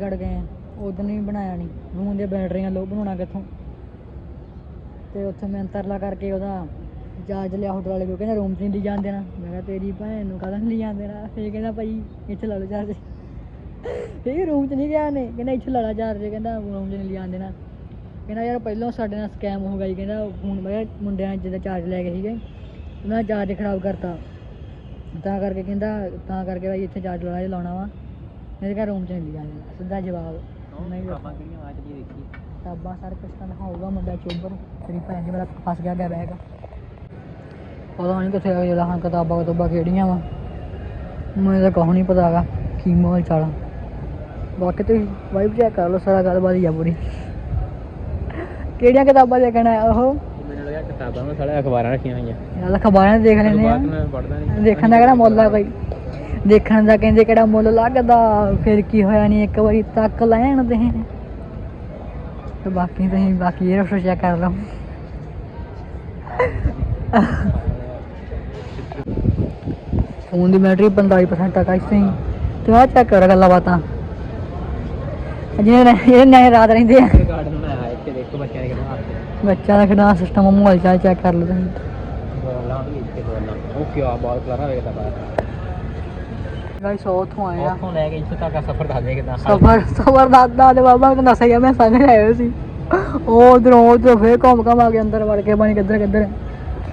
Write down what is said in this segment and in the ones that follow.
ਚੰਡੀਗੜ੍ਹ ਗਏ ਆ ਉਦੋਂ ਵੀ ਬਣਾਇਆ ਨਹੀਂ ਫੋਨ ਦੀਆਂ ਬੈਟਰੀਆਂ ਲੋ ਬਣਾਉਣਾ ਕਿੱਥੋਂ। ਤੇ ਉੱਥੇ ਮੈਂ ਤਰਲਾ ਕਰਕੇ ਉਹਦਾ ਚਾਰਜ ਲਿਆ ਹੋਟਲ ਵਾਲੇ ਕੋਲ, ਕਹਿੰਦਾ ਰੂਮ 'ਚ ਨਹੀਂ ਲਈ ਜਾਣ ਦੇਣਾ। ਮੈਂ ਕਿਹਾ ਤੇਰੀ ਭੈਣ ਨੂੰ ਕਾਹਦਾ ਨਹੀਂ ਲਈ ਜਾਣ ਦੇਣਾ? ਫੇਰ ਕਹਿੰਦਾ ਭਾਈ ਇੱਥੇ ਲਾ ਲਓ ਚਾਰਜ ਇਹ ਰੂਮ 'ਚ ਨਹੀਂ ਗਿਆ ਨੇ ਕਹਿੰਦਾ ਇੱਥੇ ਲਾ ਲਾ ਚਾਰਜ ਕਹਿੰਦਾ ਰੂਮ 'ਚ ਨਹੀਂ ਲਈ ਜਾਣ ਦੇਣਾ। ਕਹਿੰਦਾ ਯਾਰ ਪਹਿਲਾਂ ਸਾਡੇ ਨਾਲ ਸਕੈਮ ਹੋ ਗਿਆ ਜੀ ਕਹਿੰਦਾ ਹੁਣ ਮੈਂ ਕਿਹਾ ਮੁੰਡਿਆਂ ਜਿਹਦਾ ਚਾਰਜ ਲੈ ਗਏ ਸੀਗੇ। ਉਹਨਾਂ ਚਾਰਜ ਖਰਾਬ ਕਰਤਾ। ਤਾਂ ਕਰਕੇ ਕਹਿੰਦਾ, ਤਾਂ ਕਰਕੇ ਭਾਈ ਇੱਥੇ ਚਾਰਜ ਲਾਉਣਾ ਜੇ ਲਾਉਣਾ ਵਾ। ਮੇਰੇ ਘਰ ਰੂਮ 'ਚ ਨਹੀਂ ਜਾਣਾ ਸਿੱਧਾ ਜਵਾਬ। ਨਹੀਂ ਆਪਾਂ ਕਿਹੜੀਆਂ ਆਵਾਜ਼ ਦੀ ਦੇਖੀ? ਕਿਤਾਬਾਂ ਸਾਰਾ ਕੁਛ ਤਾਂ ਦਿਖਾਊਗਾ ਮੁੰਡਾ ਚੋਬਰ ਤੇਰੀ ਭੈਣ ਜੀ ਮੇਰਾ ਫਸ ਗਿਆ ਗਿਆ ਬੈਗ। ਪਤਾ ਨਹੀਂ ਕਿੱਥੇ ਆ ਜਿਹੜਾ ਹਾਂ ਕਿਤਾਬਾਂ ਕਿਤਾਬਾਂ ਕਿਹੜੀਆਂ ਵਾ। ਮੈਨੂੰ ਤਾਂ ਕਹੋ ਨਹੀਂ ਪਤਾ ਹੈਗਾ ਕੀ ਮਾਹੌਲ ਚਾਲਾ ਬਾਕੀ ਤੁਸੀਂ ਵਾਈਬ ਚੈੱਕ ਕਰ ਲਓ ਸਾਰਾ ਗੱਲਬਾਤ ਹੀ ਆ ਪੂਰੀ। ਕਿਹੜੀਆਂ ਕਿਤਾਬਾਂ ਦੇਖਣਾ ਹੈ? ਉਹ ਮੈਨੂੰ ਲੱਗਾ ਕਿਤਾਬਾਂ ਮੈਂ ਸਾਲੇ ਅਖਬਾਰਾਂ ਰੱਖੀਆਂ ਹੋਈਆਂ। ਯਾਰ ਅਖਬਾਰਾਂ ਦੇਖ ਲੈਂਦੇ ਆ। ਪੜਦਾ ਨਹੀਂ ਦੇਖਣ ਦਾ ਕਿਹੜਾ ਮੁੱਲ ਆ ਕੋਈ ਦੇਖਣ ਦਾ ਕਹਿੰਦੇ ਕਿਹੜਾ ਮੁੱਲ ਲੱਗਦਾ ਫਿਰ ਕੀ ਹੋਇਆ ਨਹੀਂ ਇੱਕ ਵਾਰੀ ਤੱਕ ਲੈਣ ਦੇ। ਤੇ ਬਾਕੀ ਤੁਸੀਂ ਬਾਕੀ ਇਹ ਰੋਸ਼ ਚੈੱਕ ਕਰ ਲਓ। ਫੋਨ ਦੀ ਬੈਟਰੀ 45% ਤੱਕ ਆਈ ਸੀ ਤੇ ਆ ਚੈੱਕ ਕਰ ਗੱਲਾਂ ਬਾਤਾਂ। ਜਿਹਨੇ ਇਹ ਨਿਆਣੇ ਰਾਤ ਰਹਿੰਦੇ ਆ। ਗਾਰਡਨ ਬਣਾਇਆ ਇੱਥੇ ਦੇਖੋ ਬੱਚਿਆਂ ਦੇ ਕਿੰਨਾ ਹੱਥ ਬੱਚਾ ਦਾ ਕਿਹੜਾ ਸਿਸਟਮ ਮਾਹੌਲ ਚਾਲ ਚੈੱਕ ਕਰ ਲਓ ਤੁਸੀਂ। ਬੋਲਾਂ ਬੋਲਾਂ। ਉਹ ਕੀ ਆ ਬਹੁਤ ਕਲਾਰਾ ਵੇਖਦਾ ਬਾਹਰ। ਗਾਇਸ ਉੱਥੋਂ ਆਏ ਆ। ਉੱਥੋਂ ਲੈ ਕੇ ਇੱਥੇ ਤੱਕ ਦਾ ਸਫ਼ਰ ਦੱਸ ਦੇ ਕਿਦਾਂ ਸਫਰ ਸਫਰ ਦਾਦਾ ਦੇ ਬਾਬਾ ਨੂੰ ਦੱਸਿਆ ਮੈਂ ਸੰਗ ਹੋਏ ਸੀ। ਉਹ ਉਧਰੋਂ ਉਧਰ ਫੇਰ ਘੁੰਮ ਘਮ ਆ ਕੇ ਅੰਦਰ ਵੜ ਕੇ ਬਣੀ ਕਿੱਧਰ ਕਿੱਧਰ।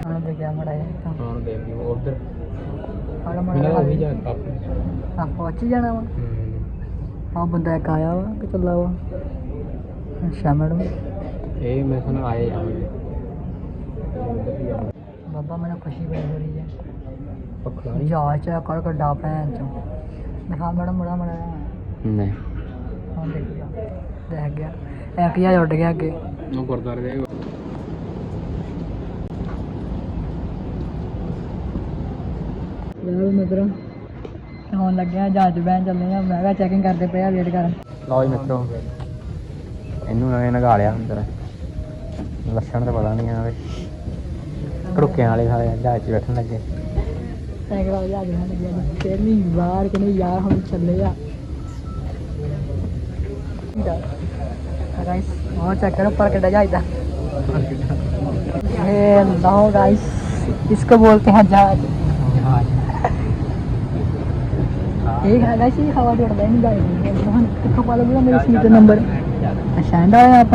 ਹਾਂ ਦੇਖਿਆ ਮੜਾ ਜਿਹਾ ਹਾਂ ਦੇਖ ਲਈ ਉਧਰ। ਮੈਨੂੰ ਉਹ ਵੀ ਮੜਾ ਜਾ ਕਾਫੀ ਆ ਪਹੁੰਚ ਜਾਣਾ ਵਾ। ਆ ਬੰਦਾ ਇੱਕ ਆਇਆ ਵਾ ਕਿ ਚੱਲਾ ਵਾ। ਅੱਛਾ ਮੈਡਮ। ਇਹ ਮੈਂ ਸੁਣ ਆਏ ਜਾਵਾਂਗੇ ਬਾਬਾ ਮੈਨੂੰ ਖੁਸ਼ੀ ਬੜੀ ਹੋ ਰਹੀ ਹੈ। ਪੱਖਾ ਨਹੀਂ ਜਾ ਚਾ ਕਰ ਕੱਡਾ ਭੈਣ ਚੋਂ। ਦਿਖਾ ਮੈਡਮ ਮੜਾ ਮੜਾ ਨਹੀਂ। ਹਾਂ ਦੇਖ ਗਿਆ ਦੇਖ ਗਿਆ। ਇੱਕ ਉੱਡ ਗਿਆ ਅੱਗੇ। ਉਹ ਗੁਰਦਾਰੇ ਦੇ ਯਾਰ ਮਿੱਤਰੋ। ਹੁਣ ਲੱਗਿਆ ਜਹਾਜ਼ ਬੈਨ ਚੱਲੇ ਆ। ਮੈਂ ਕਿਹਾ ਚੈਕਿੰਗ ਕਰਦੇ ਪਏ ਆ ਵੇਟ ਕਰਨ। ਲਓ ਜੀ ਮਿੱਤਰੋ। ਇਹਨੂੰ ਨਵੇਂ ਨਗਾ ਲਿਆ ਅੰਦਰ। ਲੱਛਣ ਤਾਂ ਪਤਾ ਨਹੀਂ ਆਵੇ ਘੜੁੱਕਿਆਂ ਵਾਲੇ ਸਾਰੇ ਜਹਾਜ਼ 'ਚ ਬੈਠਣ ਲੱਗੇ। पहली बार कहने यार हम चले जा इसको बोलते हैं जहाज़ एक है गाइस ये हवा जोड़ देंगे गाइस मोहन किसको पालो बोला, मेरे सीट नंबर अच्छा एंड आया आप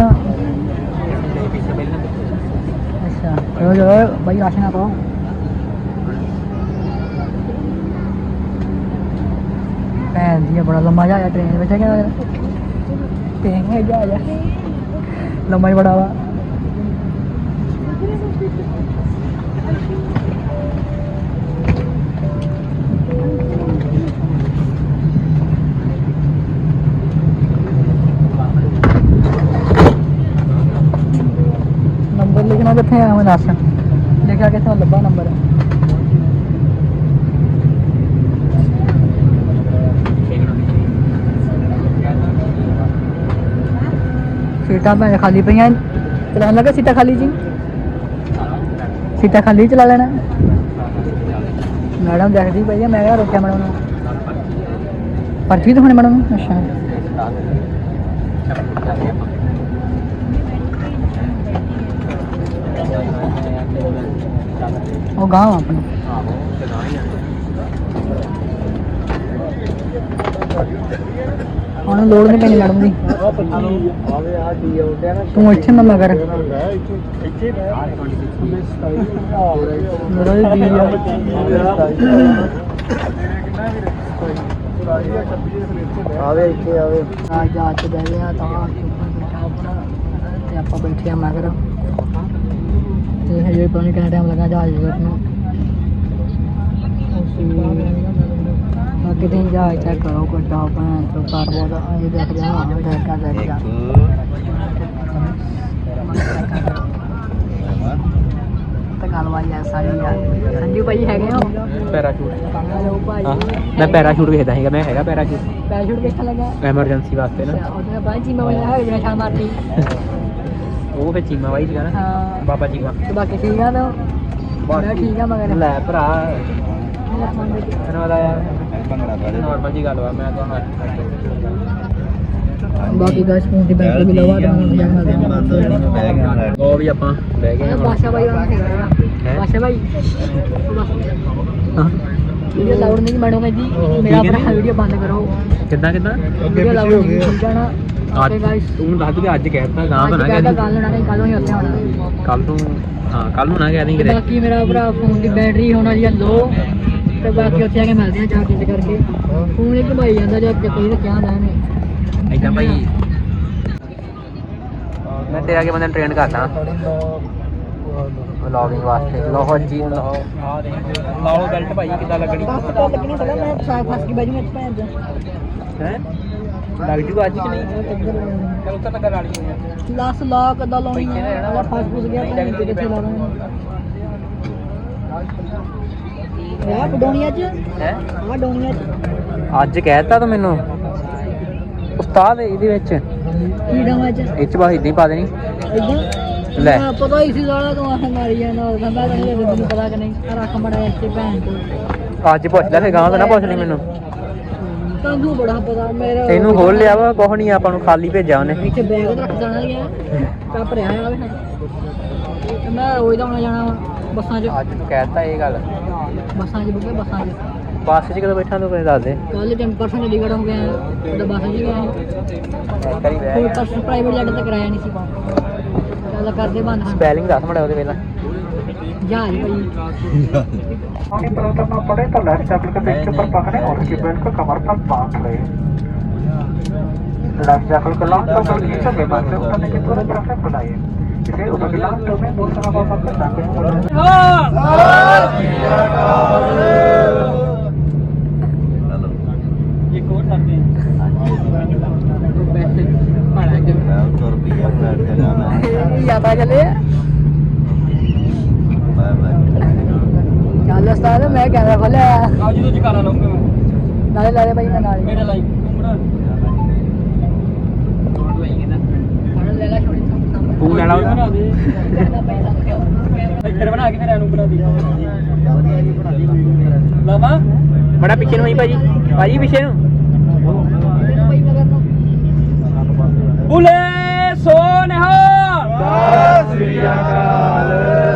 अच्छा चलो भाई, आशा ना पाओ ਦੀ ਬੜਾ ਲੰਮਾ ਜਾ ਟ੍ਰੇਨ ਵਿੱਚ ਹੈਗਾ ਟ੍ਰੇਨ ਹੈ ਜਾ ਜਾ ਲੰਮਾ ਹੀ ਬੜਾ ਵਾ ਨੰਬਰ ਲਿਖਣਾ ਕਿੱਥੇ ਆ ਮੈਂ ਦੱਸ ਲਿਖਿਆ ਕਿੱਥੋਂ ਲੱਭਾ ਨੰਬਰ ਸੀਟਾਂ ਭੈਣ ਖਾਲੀ ਪਈਆਂ ਚਲਾਉਣ ਲੱਗਾ ਸੀਟਾਂ ਖਾਲੀ ਜੀ? ਸੀਟਾ ਖਾਲੀ ਚਲਾ ਲੈਣਾ। ਮੈਡਮ ਦੇਖਦੀ ਪਈ ਆ, ਮੈਂ ਕਿਹਾ ਰੋਕਿਆ ਮੈਡਮ ਨੂੰ। ਪਰਚੀ ਦਿਖਾਉਣੀ ਮੈਡਮ ਨੂੰ? ਅੱਛਾ। ਉਹ ਗਾਂ ਵਾ ਆਪਣਾ। ਹੁਣ ਲੋੜ ਨਹੀਂ ਪੈਣੀ ਮੈਡਮ ਦੀ। ਤੂੰ ਇੱਥੇ ਨਾ ਮਗਰ ਮੇਰਾ ਵੀ ਜੀ ਆਵੇ ਇੱਥੇ ਆਵੇ। ਆ ਜਾ ਕੇ ਬਹਿ ਗਿਆ ਤਾਂ ਬੈਠਾ ਆਪਣਾ। ਤੇ ਆਪਾਂ ਬੈਠੇ ਆ ਮਗਰ। ਤੇ ਹਜੇ ਨਹੀਂ ਕਿੰਨਾ ਟਾਈਮ ਲੱਗਾ ਜਹਾਜ਼ ਨੂੰ। ਬਾਕੀ ਦਿਨ ਜਹਾਜ਼ ਚੈੱਕ ਕਰੋ ਕੋਈ ਟਾਪ ਹੈ तो ਕਾਰ ਬਹੁਤ ਇਹ ਦੇਖ ਜਾ ਦੇਖ ਕੇ ਦੇਖ ਜਾ ਤਾਂ ਗੱਲ ਵਾਲੀ ਆ ਸਾਰੀ ਯਾਰ ਸੰਜੂ ਭਾਈ ਹੈਗੇ ਹੋ? ਪੈਰਾਸ਼ੂਟ। ਹੈਲੋ ਭਾਈ। ਹਾਂ ਮੈਂ ਪੈਰਾਸ਼ੂਟ ਵੇਖਦਾ ਸੀਗਾ ਮੈਂ ਹੈਗਾ ਪੈਰਾਸ਼ੂਟ। ਪੈਸ਼ੂਟ ਦੇਖਣ ਲੱਗਾ? ਐਮਰਜੈਂਸੀ ਵਾਸਤੇ ਨਾ। ਉਹਦੇ ਬਾਅਦ ਜੀ ਮੈਂ ਬੋਲਿਆ ਹੈ ਜਿਵੇਂ ਛਾਲ ਮਾਰਨੀ ਉਹ ਫੇ ਚੀਮਾ ਵਾਈ ਸੀਗਾ ਨਾ ਹਾਂ। ਬਾਬਾ ਚੀਮਾ। ਤੇ ਬਾਕੀ ਠੀਕ ਆ ਤਾਂ ਮੈਂ ਠੀਕ ਆ ਮਗਰ। ਲੈ ਭਰਾ। ਇਹਨਾਂ ਦਾ ਯਾਰ ਨਾਰਮਲ ਜੀ ਗੱਲ ਵਾ ਮੈਂ ਤਾਂ ਬਾਕੀ ਗਾਇਸ ਫੋਨ ਦੀ ਬੈਟਰੀ ਵੀ ਲਵਾ ਦਵਾਂਗੇ ਉਹ ਵੀ ਆਪਾਂ ਬਹਿ ਗਏ ਹਾਂ ਬਾਸ਼ਾ ਭਾਈ ਵਾਂ ਬਾਸ਼ਾ ਭਾਈ ਹਾਂ? ਵੀਡੀਓ ਲਾਉਡ ਨਹੀਂ ਮੈਡਮ ਕਹਿੰਦੀ ਮੇਰਾ ਆਪਣਾ ਵੀਡੀਓ ਬੰਦ ਕਰੋ। ਕਿੱਦਾਂ ਕਿੱਦਾਂ? ਵੀਡੀਓ ਲਾਉਡ ਨਹੀਂ ਸਮਝਣਾ। ਅੱਜ ਤੇ ਗਾਇਸ ਤੂੰ ਦੱਸ ਵੀ ਅੱਜ ਕਹਿਤਾ ਗਾਂ ਅੱਜ ਬਣਾ ਕਹਿੰਦਾ ਕੇ ਕੱਲ ਨਾ ਕੱਲ ਨੂੰ ਉੱਥੇ ਆਉਣਾ ਕੱਲ ਨੂੰ ਹਾਂ ਕੱਲ ਨੂੰ ਨਾ ਕਹਿ ਦੀ ਤੇ ਕਿਤੇ। ਬਾਕੀ ਮੇਰਾ ਭਰਾ ਫੋਨ ਦੀ ਬੈਟਰੀ ਹੋਣਾ ਜੀ ਲੋ ਤੇ ਬਾਕੀ ਉੱਥੇ ਆ ਕੇ ਮਿਲਦੇ ਆ ਚਾਰਜ ਕਰਕੇ। ਫੋਨ ਹੀ ਘੁਮਾਈ ਜਾਂਦਾ ਜਦ ਕੋਈ ਰੱਖਿਆ ਹੁੰਦਾ ਇਹਨੇ ਏਦਾਂ ਭਾਈ। ਮੈਂ ਤੇਰਾ ਕੇ ਬੰਦੇ ਟ੍ਰੇਨ ਕਰਦਾ। ਵਲੌਗਿੰਗ ਵਾਸਤੇ। ਲਓ ਜੀ ਲਓ ਲਾਓ ਬੈਲਟ ਭਾਈ ਕਿੱਦਾਂ ਲੱਗਣੀ? ਬਸ ਤਾਂ ਲੱਗਣੀ ਸਦਾ ਮੈਂ ਸਾਹ ਫਸ ਕੇ ਬੈਜੂ ਮੈਂ ਭੈਣ ਦਾ ਹੈ? ਲੱਗ ਜੂਗਾ ਅੱਜ ਕਿ ਨਹੀਂ? ਚਲ ਉੱਤਰ ਗਾੜੀ ਹੋਈ ਲਾਸ ਲਾ ਕਦਾ ਲਾਉਣੀ ਹੈ ਫਸ ਫਸ ਗਿਆ ਕਿੱਥੇ ਲਾਉਣਾ ਡੋਣੀ ਅੱਜ ਹੈ? ਆ ਡੋਣੀ ਅੱਜ। ਅੱਜ ਕਹਿਤਾ ਤੂੰ ਮੈਨੂੰ। ਉਸਤਾਦ ਇਹਦੇ ਵਿੱਚ। ਕੀ ਡਾਂ ਅੱਜ? ਇਹ ਚ ਇਦਾਂ ਹੀ ਪਾ ਦੇਣੀ। ਇਦਾਂ ਲੈ। ਪਤਾ ਹੀ ਸੀ ਸਾਲਾ ਤੂੰ ਆਹ ਮਾਰੀ ਜਾਂਦਾ ਕਹਿੰਦਾ ਕਿ ਤੈਨੂੰ ਪਤਾ ਕਿ ਨਹੀਂ। ਆ ਰੱਖ ਮੜਾ ਇੱਥੇ ਭੈਣ ਤੋਂ ਅੱਜ ਪੁੱਛ ਲੈ ਫੇ ਗਾਂ ਤਾਂ ਨਾ ਪੁੱਛ ਲਈ ਮੈਨੂੰ। ਤੈਨੂੰ ਬੜਾ ਪਤਾ ਮੇਰਾ ਤੈਨੂੰ ਖੋਲ ਲਿਆ ਵਾ ਕੁਛ ਨਹੀਂ ਆਪਾਂ ਨੂੰ ਖਾਲੀ ਭੇਜਿਆ ਉਹਨੇ। ਇੱਥੇ ਬੈਗ ਤਾਂ ਰੱਖ ਜਾਣਾ ਹੀ ਆ। ਕੱਪ ਰਿਹਾ ਆ ਵੇ। ਤੇ ਮੈਂ ਰੋਜ਼ ਦਾ ਆਉਣਾ ਜਾਣਾ ਬੱਸਾਂ 'ਚ। ਅੱਜ ਤੂੰ ਕਹਿਤਾ ਇਹ ਗੱਲ। ਬੱਸਾਂ 'ਚ ਬੁੱਕੇ ਬੱਸਾਂ 'ਚ ਬੱਸ 'ਚ ਕਦੋਂ ਬੈਠਾ ਤੂੰ ਕੋਈ ਦੱਸ ਦੇ ਕੱਲ ਟਾਈਮ ਪਰਸੋਂ ਚੰਡੀਗੜ੍ਹ ਹੋ ਗਿਆ ਉਹਦਾ ਬੱਸ 'ਚ ਗਿਆ ਕਰੀ ਕੋਈ ਪਰਸੋਂ ਪ੍ਰਾਈਵੇਟ ਜੱਟ ਤੇ ਕਰਾਇਆ ਨਹੀਂ ਸੀ ਪਾ ਚੱਲ ਕਰਦੇ ਬੰਦ ਹਾਂ ਸਪੈਲਿੰਗ ਦੱਸ ਮੜਾ ਉਹਦੇ ਪਹਿਲਾਂ ਜਹਾਜ਼ ਭਾਈ आगे पर उतरना पड़े तो लाइफ जैकेट के बेल्ट के ऊपर पकड़े और उसकी बेल्ट को कमर पर बांध ले लाइफ जैकेट को लॉन्ग टर्म पर खींचो विमान से उतरने के तुरंत रखें बुलाइए इसे उधर के लॉन्ग टर्म में दूसरा हवा पर जाके ਇੱਕ ਹੋਰ ਕਰਦੇ ਪੈਸੇ ਭਾੜਾ ਯਾਤਰਾ ਚੱਲੇ ਆ ਚੱਲ ਉਸਤਾਦ ਮੈਂ ਕੈਮਰਾ ਖੋਲਿਆ ਅੱਜ ਤੋਂ ਜਕਾਰਾ ਲਾਉਂਗਾ ਮੈਂ ਨਾਲੇ ਲਾ ਦੇ ਭਾਈ ਮੈਂ ਨਾਲ ਮੇਰਾ ਲਾਈਕ ਘੁੰਮਣਾ ਹੁਣ ਲੈ ਲੈ ਛੋੜੀ ਸਾਹਮਣੇ ਤੂੰ ਲੈਣਾ ਇੱਧਰ ਬਣਾ ਕੇ ਫਿਰ ਇਹਨੂੰ ਬਣਾ ਦੀ। ਲਾਵਾ। ਬੜਾ ਪਿੱਛੇ ਨੂੰ ਆਈ ਭਾਜੀ। ਭਾਜੀ ਪਿੱਛੇ ਨੂੰ। ਬੁਲੇ ਸੋਨਹਾ। ਇੱਥੋਂ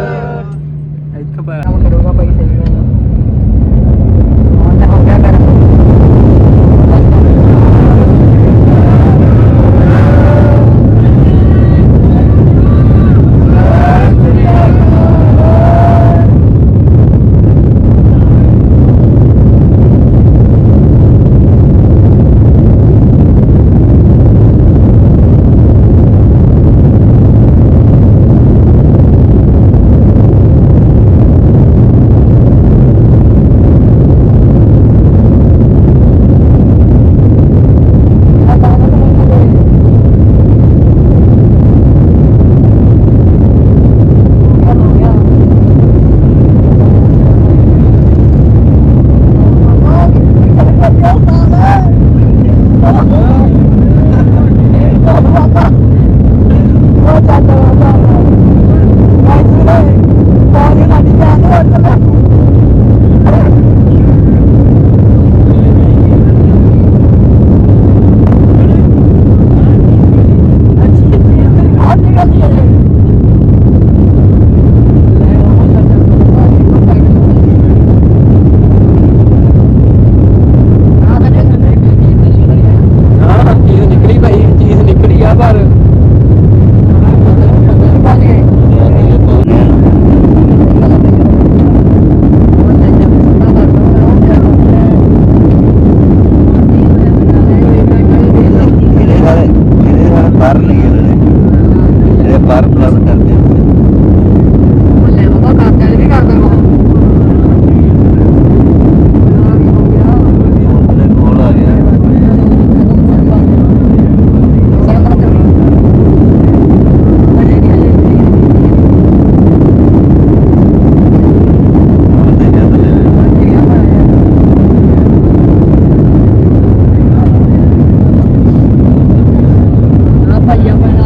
要不然他。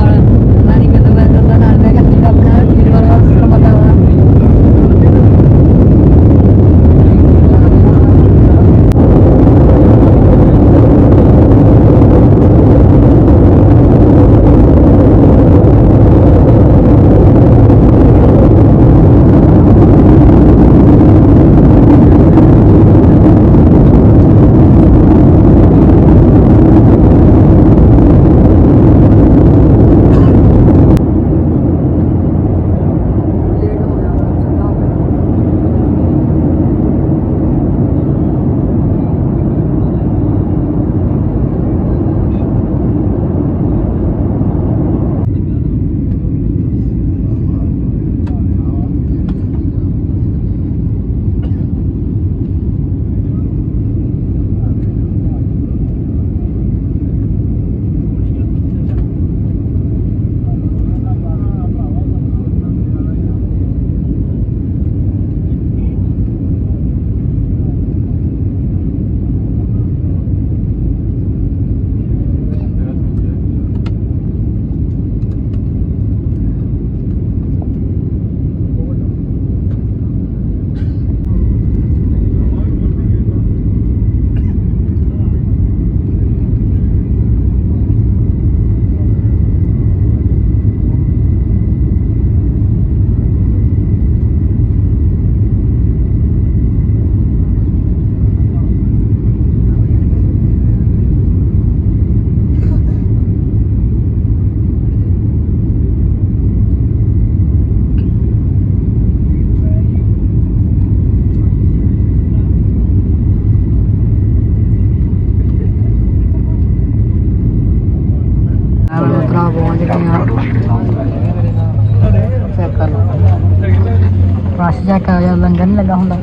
ਰਸ਼ ਜਾ ਲੰਗਰ ਨਹੀਂ ਲੱਗਾ ਹੁੰਦਾ।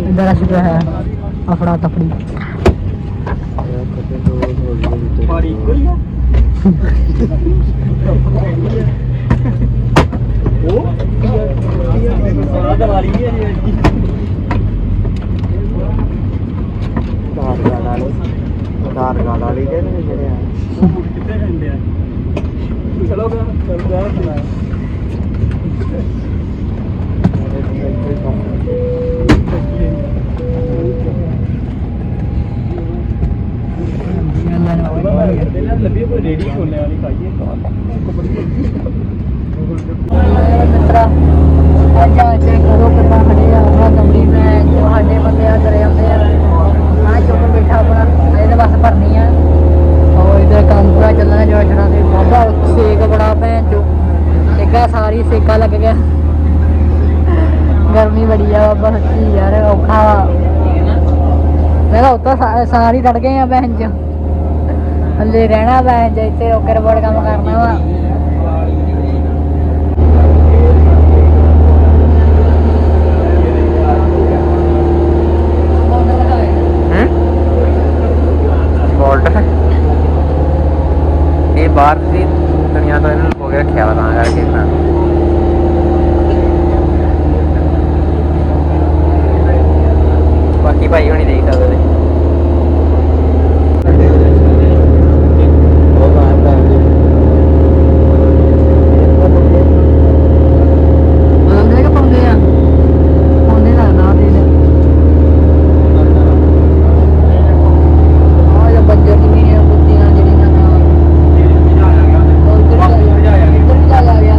ਇਧਰ ਰਸ਼ ਪਿਆ ਹੈ ਅਫੜਾ ਤਫੜੀ ਪਾਰੀ ਕੋਈ ਆ ਉਹ ਸਾਰਾ ਦਵਾਰੀ ਹੈ ਜੀ ਕਾਰ ਗਾਲ ਵਾਲੇ ਕਾਰ ਗਾਲ ਵਾਲੇ ਜਿਹੜੇ ਜਿਹੜੇ ਆ ਕਿੱਥੇ ਰਹਿੰਦੇ ਆ? ਚਲੋ ਗਾ ਚਲੋ ਗਾ ਲੱਭੀ ਕੋਈ ਰੇੜੀ ਛੋਲੇ ਵਾਲੀ ਖਾਈਏ ਮਿੱਤਰਾ ਅੱਜ ਅੱਜ ਕਰੋ ਕਿੱਦਾਂ ਖੜੇ ਆ ਆਪਣਾ ਤੰਬੀ ਮੈਂ ਜੋ ਬੰਦੇ ਆ ਕਰੇ ਆਉਂਦੇ ਆ ਆ ਚੁੱਪ ਬੈਠਾ ਆਪਣਾ ਇਹਦੇ ਬਸ ਭਰਨੀ ਆ ਉਹ ਇਧਰ ਕੰਮ ਪੂਰਾ ਚੱਲਣਾ ਜੋ ਛੜਾ ਤੇ ਬਾਬਾ, ਸੇਕ ਬੜਾ ਭੈਣ ਚੋ। ਸੇਕਾ ਸਾਰੀ ਸੇਕਾ ਲੱਗ ਗਿਆ। ਗਰਮੀ ਬੜੀ ਆ ਬਾਬਾ, ਸੱਚੀ ਯਾਰ, ਔਖਾ ਵਾ। ਮੈਂ ਕਿਹਾ ਉੱਤੋਂ ਸਾ- ਸਾਰੀ ਤੜ ਗਏ ਆ ਭੈਣ ਚ ਹੱਲੇ ਰਹਿਣਾ ਭੈਣ ਚ ਇੱਥੇ ਰੋਕਰ ਬੋਰਡ ਕੰਮ ਕਰਨਾ ਵਾ। ਹੂੰ? ਬੋਲਟ ਇਹ ਬਾਹਰ ਦੀ ਦੁਨੀਆ ਤੋਂ ਇਹਨਾਂ ਨੂੰ ਹੋ ਗਿਆ ਰੱਖਿਆ ਵਾ ਤਾਂ ਕਰਕੇ। ਨਾ ਬਾਕੀ ਭਾਈ ਹੁਣੀ ਦੇਖ ਸਕਦੇ ਨੇ ਆਉਂਦੇ ਕਿ ਪਾਉਂਦੇ ਆ ਪਾਉਂਦੇ ਲੱਗਦਾ ਦੇ ਦੇ ਆ ਜਾਂ ਬੰਜਰ ਦੀ ਮੀਆਂ ਕੁੱਤੀਆਂ ਜਿਹੜੀਆਂ ਨਾ ਉਧਰ ਜਾ ਇੱਧਰ ਜਾ ਜਾ ਗਿਆ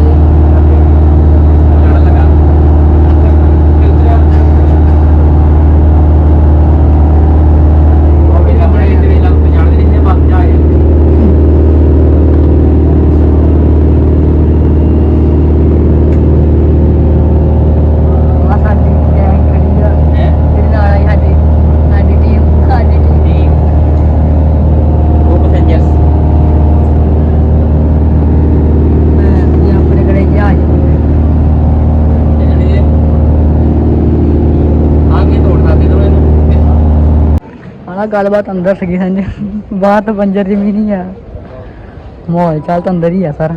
ਆ ਸਾਡੀ ਗੈਂਗ ਖੜੀ ਆ ਇਹਦੇ ਨਾਲ ਆਈ ਸਾਡੀ ਸਾਡੀ ਟੀਮ ਸਾਡੀ ਟੀਮ ਮੈਂ ਇਹ ਆਪਣੇ ਘਰੇ ਜਹਾਜ਼ ਆਣਾ ਗੱਲਬਾਤ ਅੰਦਰ ਸੀਗੀ ਸੰਜ ਬਾਹਰ ਤਾਂ ਬੰਜਰ ਜ਼ਮੀਨ ਹੀ ਆ। ਮਾਹੌਲ ਚਾਲ ਤਾਂ ਅੰਦਰ ਹੀ ਆ ਸਰ।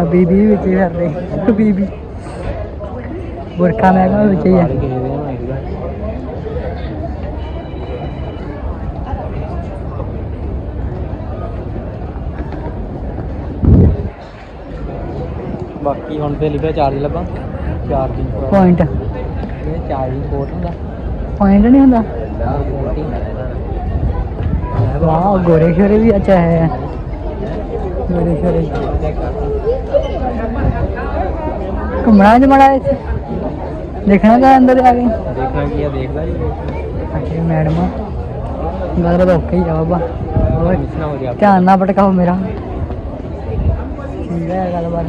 ਹਬੀਬੀ ਵਿੱਚ ਹੀ ਫਿਰਦੇ ਹਬੀਬੀ ਬੁਰਕਾ ਮੈਂ ਵਿੱਚ ਹੀ ਆ। ਬਾਕੀ ਹੁਣ ਤੇ ਲਿਖਿਆ ਚਾਰਜ ਲੱਭਾਂ। ਚਾਰਜਿੰਗ ਪੁਆਇੰਟ ਇਹ ਚਾਰਜਿੰਗ ਪੋਰਟ ਹੁੰਦਾ। ਪੁਆਇੰਟ ਨਹੀਂ ਹੁੰਦਾ? ਵਾਹ ਗੋਰੇ ਸ਼ੋਰੇ ਵੀ ਅੱਛਾ ਹੈ। ਗੋਰੇ ਸ਼ੋਰੇ। ਘੁੰਮਣਾ ਜਮੜਾ ਇੱਥੇ? ਦੇਖਣਾ ਤਾਂ ਅੰਦਰ ਆ ਕੇ। ਦੇਖਣਾ ਕੀ ਆ ਦੇਖਦਾ ਜੀ। ਅੱਛਾ ਮੈਡਮ ਗੱਲ ਤਾਂ ਓਕੇ ਹੀ ਆ ਬਾਬਾ ਧਿਆਨ ਨਾ ਭਟਕਾਓ ਮੇਰਾ। ਠੀਕ ਹੈ ਗੱਲਬਾਤ।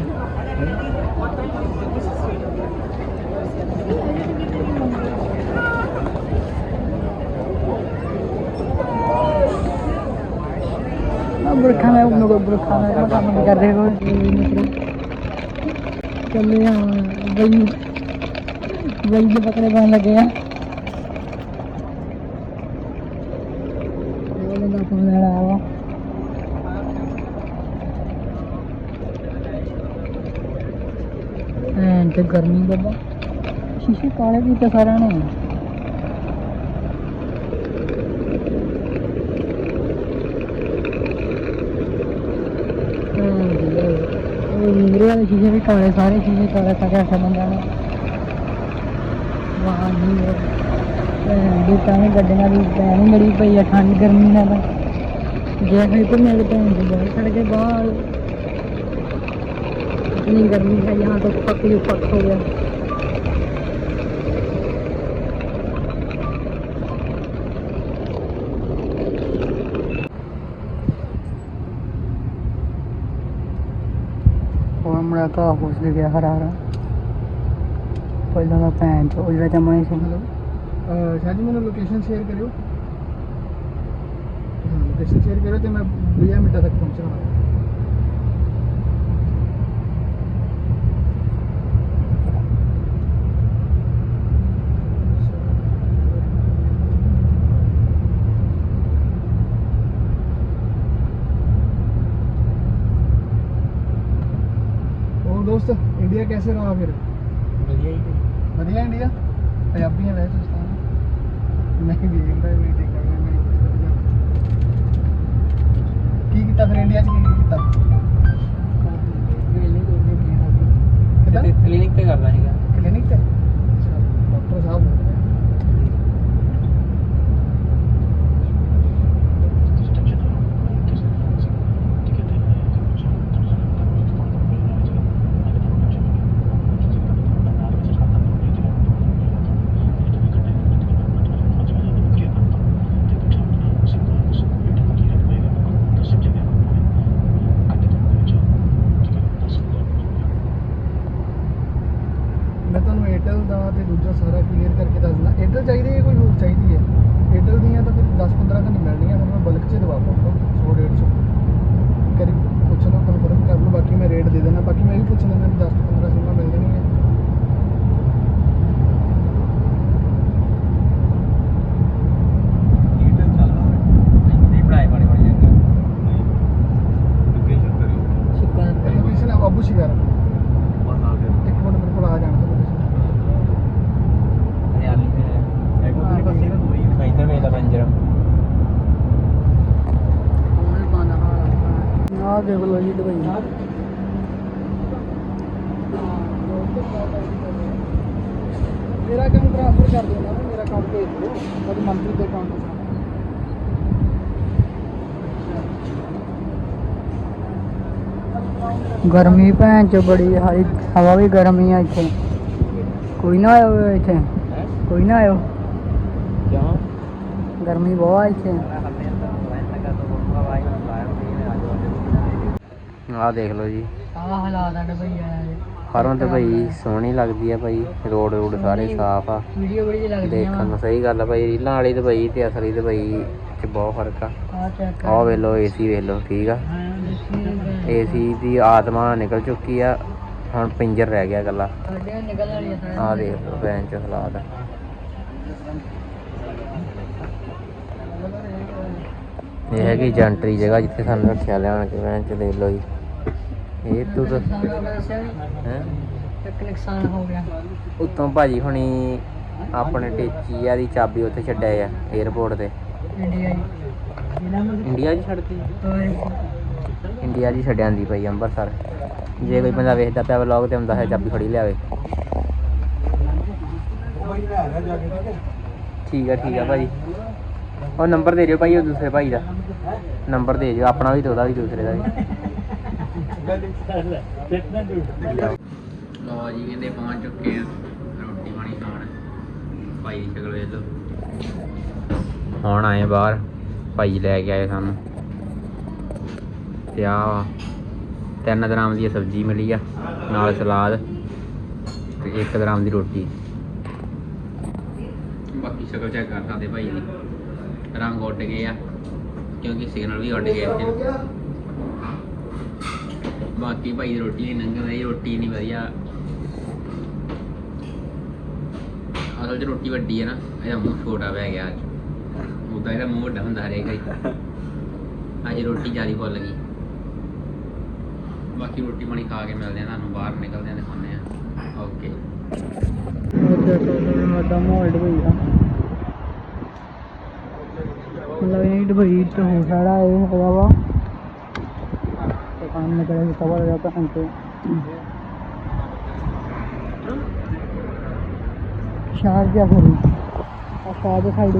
ਆ ਬੁਰਖਾ ਮੈਂ ਉਹਨੂੰ ਕੋਈ ਬੁਰਖਾ ਮੈਂ ਮੈਂ ਕੰਮ ਨਹੀਂ ਕਰਦੇ ਕੋਈ ਚੱਲੇ ਹਾਂ ਬਈ ਦੇ ਪਕੜੇ ਬਣ ਲੱਗੇ ਆ। ਐਂ ਤੇ ਗਰਮੀ ਬਾਬਾ। ਸ਼ੀਸ਼ੇ ਕਾਲੇ ਵੀ ਤਾਂ ਸਾਰਿਆਂ ਨੇ ਉਹ ਮੇਰੇ ਵਾਲੇ ਸ਼ੀਸ਼ੇ ਵੀ ਕਾਲੇ ਸਾਰੇ ਸ਼ੀਸ਼ੇ ਕਾਲੇ ਤਾਂ ਕਿਆ ਬੰਦਿਆਂ ਨੇ ਵਾਹ ਨਹੀਂ ਉਹ ਦੀ ਤਾਂ ਗੱਡੀਆਂ ਦੀ ਪੈਣੀ ਮੜੀ ਪਈ ਆ ਠੰਡ ਗਰਮੀ ਨਾਲ ਤਾਂ ਜੇ ਫਿਰ ਤੋਂ ਮੇਰੇ ਤੋਂ ਬਾਹਰ ਖੜ ਕੇ ਬਾਹਰ इतनी गर्मी है यहाँ तो पक ही पक हो गया ਤਾਂ ਹੋਸ ਦੇ ਗਿਆ, ਹਰਾ ਹਰਾ। ਪਹਿਲਾਂ ਦਾ ਭੈਣ ਚ ਉਹ ਜਿਹੜਾ ਜਮਾ ਹੀ ਸੀ ਹੈਲੋ ਸ਼ਾਜੀ ਮੈਨੂੰ ਲੋਕੇਸ਼ਨ ਸ਼ੇਅਰ ਕਰਿਓ। ਲੋਕੇਸ਼ਨ ਸ਼ੇਅਰ ਕਰਿਓ ਤੇ ਮੈਂ 20 ਮਿੰਟਾਂ ਤੱਕ ਪਹੁੰਚਣਾ कैसे रहा फिर ਆ ਦੇਖ ਲਓ ਜੀ ਦੁਬਈ ਮੇਰਾ ਕੰਮ ਟ੍ਰਾਂਸਫਰ ਕਰ ਦਿਓ ਨਾ ਮੇਰਾ ਅਕਾਊਂਟ ਭੇਜ ਦਿਓ। ਕਦੇ ਮੰਥਲੀ ਦੇ ਅਕਾਊਂਟ ਤੇ ਗਰਮੀ ਭੈਣ ਚ ਬੜੀ ਹਾਈ ਹਵਾ ਵੀ ਗਰਮ ਹੀ ਆ ਇੱਥੇ। ਕੋਈ ਨਾ ਆਇਓ ਇੱਥੇ। ਕੋਈ ਨਾ ਆਇਓ। ਕਿਉਂ? ਗਰਮੀ ਬਹੁਤ ਆ ਇੱਥੇ। ਆ ਦੇਖ ਲਓ ਜੀ। ਆਹ ਹਾਲਾਤ ਆ ਦੁਬਈ ਆ ਫਰਮ ਤੇ ਭਾਈ ਸੋਹਣੀ ਲੱਗਦੀ ਆ ਭਾਈ ਰੋਡ ਰੋਡ ਸਾਰੇ ਸਾਫ਼ ਆ। ਵੀਡੀਓ ਬੜੀ ਲੱਗਦੀ ਦੇਖਣ ਨੂੰ ਸਹੀ ਗੱਲ ਆ ਭਾਈ ਰੀਲਾਂ ਵਾਲੀ ਤੇ ਭਾਈ ਤੇ ਅਸਲੀ ਤੇ ਭਾਈ ਚ ਬਹੁਤ ਫ਼ਰਕ ਆ। ਆ ਚੈੱਕ ਆਹ ਵੇਖ ਲਓ ਏਸੀ ਵੇਖ ਲਓ ਠੀਕ ਆ ਏਸੀ ਦੀ ਆਤਮਾ ਨਿਕਲ ਚੁੱਕੀ ਆ ਹੁਣ ਪਿੰਜਰ ਰਹਿ ਗਿਆ ਗੱਲਾ ਆ ਆਹ ਦੇਖ ਲਓ ਭੈਣ ਚ ਹਾਲਾਤ ਇਹ ਹੈਗੀ ਜੰਟਰੀ ਜਗ੍ਹਾ ਜਿੱਥੇ ਸਾਨੂੰ ਰੱਖਿਆ ਲਿਆਣ ਕੇ ਭੈਣ ਚ ਦੇਖ ਲਓ ਜੀ। ਇਹ ਤੂੰ ਤਾਂ ਹੈਂ ਇੱਕ ਨੁਕਸਾਨ ਹੋ ਗਿਆ। ਉੱਤੋਂ ਭਾਜੀ ਹੁਣੀ ਆਪਣੇ ਟੇਚੀ ਆ ਦੀ ਚਾਬੀ ਉੱਥੇ ਛੱਡਿਆ ਆ 에어ਪੋਰਟ ਤੇ ਇੰਡੀਆ ਹੀ ਇੰਡੀਆ ਛੱਡਤੀ? ਹੋਰ ਇੰਡੀਆ 'ਚ ਹੀ ਛੱਡ ਆਂਦੀ ਪਈ ਅੰਮ੍ਰਿਤਸਰ ਜੇ ਕੋਈ ਬੰਦਾ ਵੇਖਦਾ ਪਿਆ ਵਲੌਗ ਤੇ ਹੁੰਦਾ ਹੈ ਚਾਬੀ ਫੜੀ ਲਿਆਵੇ। ਠੀਕ ਆ ਠੀਕ ਆ ਭਾਜੀ। ਉਹ ਨੰਬਰ ਦੇ ਦਿਓ ਭਾਈ ਉਹ ਦੂਸਰੇ ਭਾਈ ਦਾ। ਨੰਬਰ ਦੇ ਦਿਓ ਆਪਣਾ ਵੀ ਤੇ ਉਹਦਾ ਵੀ ਦੂਸਰੇ ਦਾ ਵੀ। ਲੋ ਜੀ ਕਹਿੰਦੇ ਪਹੁੰਚ ਚੁੱਕੇ ਆ। ਰੋਟੀ ਪਾਣੀ ਖਾਣ। ਭਾਈ ਦੀ ਸ਼ਕਲ ਵੇਖ ਲਓ। ਹੁਣ ਆਏ ਬਾਹਰ। ਭਾਈ ਲੈ ਕੇ ਆਏ ਸਾਨੂੰ। ਤੇ ਆ ਤਿੰਨ ਦਰਾਮ ਦੀ ਸਬਜ਼ੀ ਮਿਲੀ ਆ, ਨਾਲ ਸਲਾਦ ਤੇ 1 ਦਰਾਮ ਦੀ ਰੋਟੀ। ਬਾਕੀ ਸ਼ਕਲ ਚੈੱਕ ਕਰ ਸਕਦੇ ਭਾਈ ਦੀ। ਰੰਗ ਉੱਡ ਗਏ ਆ, ਕਿਉਂਕਿ ਸਿਗਨਲ ਵੀ ਉੱਡ ਗਏ ਇੱਥੇ। ਬਾਕੀ ਭਾਈ ਰੋਟੀ ਨਹੀਂ ਨੰਗਲ ਦੀ ਰੋਟੀ ਨਹੀਂ ਵਧੀਆ। ਅਸਲ 'ਚ ਰੋਟੀ ਵੱਡੀ ਹੈ ਨਾ ਇਹਦਾ ਮੂੰਹ ਛੋਟਾ ਪੈ ਗਿਆ ਅੱਜ। ਉਦਾਂ ਇਹਦਾ ਮੂੰਹ ਵੱਡਾ ਹੁੰਦਾ ਹਰੇਕ ਹੀ ਅੱਜ ਰੋਟੀ ਜ਼ਿਆਦਾ ਫੁੱਲ ਗਈ। ਬਾਕੀ ਰੋਟੀ ਪਾਣੀ ਖਾ ਕੇ ਮਿਲਦੇ ਆ, ਤੁਹਾਨੂੰ ਬਾਹਰ ਨਿਕਲਦੇ ਆ, ਦਿਖਾਉਂਦੇ ਆ। ਓਕੇ। ਮਤਲਬ ਇਹ ਦੁਬਈ ਤੋਂ ਹੋ ਇਹ ਹੈਗਾ ਵਾ। ਤੇ ਕੰਮ ਨਿਕਲਿਆ ਸੀ ਕਵਰ ਰਿਹਾ ਤਾਂ ਅੰਤੇ ਸ਼ਾਰਜਾ ਹੋਈ ਆ Sharjah side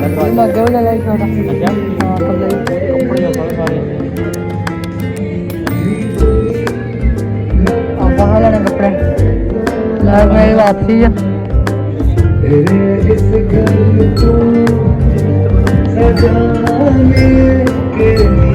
Yung mga gawin na lang ikaw na paglayo. Ang bahala ng kapre. Lahat ngayon wapsi yan. तेरे इस घर को सजाने के लिए